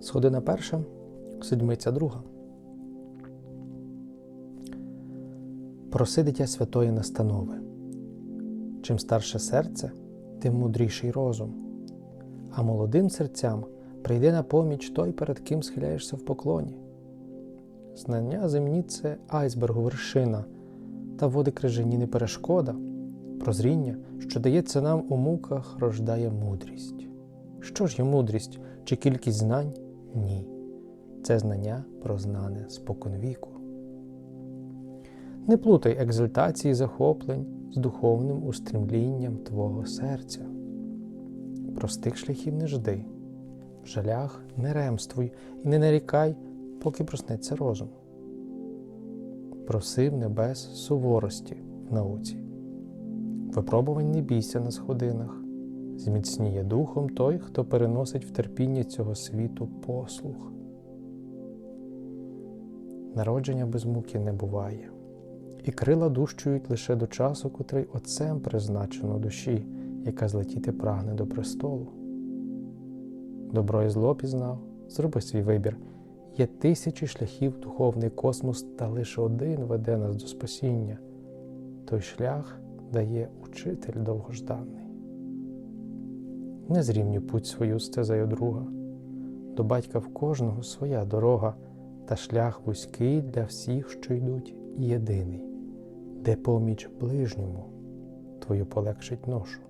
Сходина перша, седмиця друга. Проси дитя святої настанови. Чим старше серце, тим мудріший розум. А молодим серцям прийде на поміч той, перед ким схиляєшся в поклоні. Знання земні це айсбергу вершина, та води крижані не перешкода. Прозріння, що дається нам у муках, рождає мудрість. Що ж є мудрість чи кількість знань? Ні. Це знання про знане споконвіку. Не плутай екзальтації захоплень з духовним устремлінням твого серця. Простих шляхів не жди, в жалях не ремствуй і не нарікай, поки проснеться розум. Проси в небес суворості в науці. Випробувань не бійся на сходинах, зміцніє духом той, хто переносить в терпіння цього світу послух. Народження без муки не буває, і крила дущують лише до часу, котрий отцем призначено душі, яка злетіти прагне до престолу. Добро і зло пізнав, зроби свій вибір. Є тисячі шляхів духовний космос, та лише один веде нас до спасіння. Той шлях дає учитель довгожданий. Не зрівню путь свою стезаю друга. До батька в кожного своя дорога, та шлях вузький для всіх, що йдуть, єдиний, де поміч ближньому твою полегшить ношу.